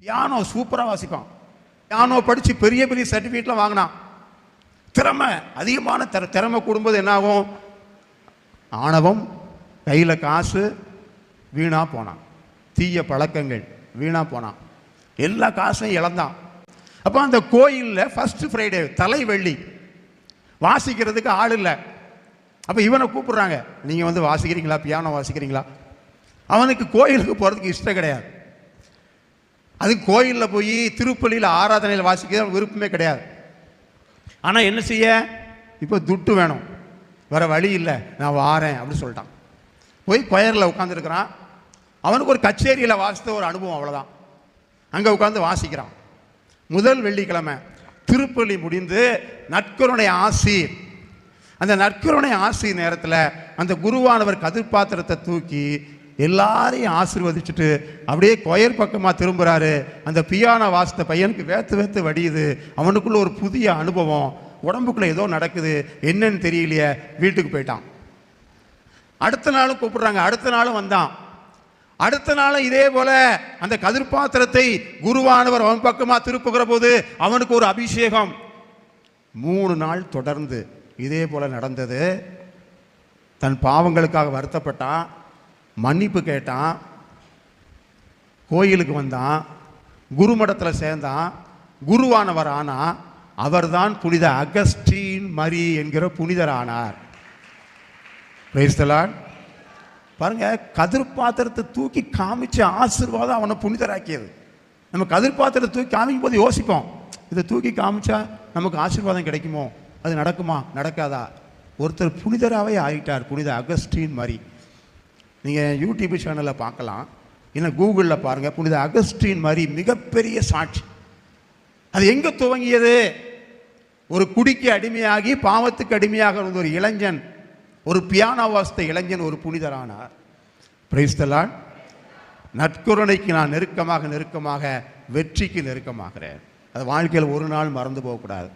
Piano சூப்பராக வாசிப்பான். Piano படித்து பெரிய பெரிய சர்டிஃபிகேட்லாம் வாங்கினான். திறமை அதிகமான திற திறமை கூடும்போது என்ன ஆகும் ஆணவம் கையில் காசு வீணாக போனான். தீய பழக்கங்கள் வீணாக போனான். எல்லா காசையும் இழந்தான். அப்போ அந்த கோயிலில் ஃபஸ்ட்டு ஃப்ரைடே தலை வெள்ளி வாசிக்கிறதுக்கு ஆள் இல்லை. அப்போ இவனை கூப்பிட்றாங்க. நீங்கள் வந்து வாசிக்கிறீங்களா? பியானோ வாசிக்கிறீங்களா? அவனுக்கு கோயிலுக்கு போகிறதுக்கு இஷ்டம் கிடையாது. அது கோயிலில் போய் திருப்பள்ளியில் ஆராதனையில் வாசிக்கிறது விருப்பமே கிடையாது. ஆனால் என்ன செய்ய? இப்போ துட்டு வேணும். வேறு வழி இல்லை. நான் வாரேன் அப்படின்னு சொல்லிட்டான். போய் கொயரில் உட்காந்துருக்கிறான் அவனுக்கு ஒரு கச்சேரியில் வாசித்த ஒரு அனுபவம் அவ்வளோதான் அங்கே உட்காந்து வாசிக்கிறான். முதல் வெள்ளிக்கிழமை திருப்பள்ளி முடிந்து நற்கருணை ஆசி. அந்த நற்கருணை ஆசி நேரத்தில் அந்த குருவானவர் கதிர்பாத்திரத்தை தூக்கி எல்லாரையும் ஆசிர்வதிச்சுட்டு அப்படியே கொயர் பக்கமாக திரும்புகிறாரு அந்த பியானோ வாசித்த பையனுக்கு வேத்து வேத்து வடியுது. அவனுக்குள்ள ஒரு புதிய அனுபவம். உடம்புக்குள்ளே ஏதோ நடக்குது. என்னன்னு தெரியலையே. வீட்டுக்கு போயிட்டான். அடுத்த நாளும் கூப்பிடுறாங்க. அடுத்த நாளும் வந்தான். அடுத்த நாளும் இதே போல அந்த கதிர்பாத்திரத்தை குருவானவர் அவன் பக்கமாக திருப்புகிற போது அவனுக்கு ஒரு அபிஷேகம். மூணு நாள் தொடர்ந்து இதே போல நடந்தது. தன் பாவங்களுக்காக வருத்தப்பட்டான். மன்னிப்பு கேட்டான் கோயிலுக்கு வந்தான் குருமடத்தில் சேர்ந்தான் குருவானவர் ஆனால் அவர்தான் புனித அகஸ்டீன் மரி என்கிற புனிதர் ஆனார் Praise பாருங்க கதிர் பாத்திரத்தை தூக்கி காமிச்ச ஆசீர்வாதம் அவனை புனிதராக்கியது. நம்ம கதிர் பாத்திரத்தை தூக்கி காமிக்கும் போது யோசிப்போம் இதை தூக்கி காமிச்சா நமக்கு ஆசீர்வாதம் கிடைக்குமோ? அது நடக்குமா? நடக்காதா? ஒருத்தர் புனிதராகவே ஆகிட்டார் புனித அகஸ்டீன் மாதிரி நீங்கள் யூடியூப் சேனலில் பார்க்கலாம். இல்லை கூகுளில் பாருங்கள் புனித அகஸ்டீன் மாதிரி மிகப்பெரிய சாட்சி. அது எங்கே துவங்கியது? ஒரு குடிக்கு அடிமையாகி பாவத்துக்கு அடிமையாக இருந்த ஒரு இளைஞன் ஒரு பியானோ வாசித்த இளைஞன் ஒரு புனிதரானார். பிரைஸ்தலான் நற்கருணைக்கு நான் நெருக்கமாக நெருக்கமாக வெற்றிக்கு நெருக்கமாகிறேன். அது வாழ்க்கையில் ஒரு நாள் மறந்து போகக்கூடாது.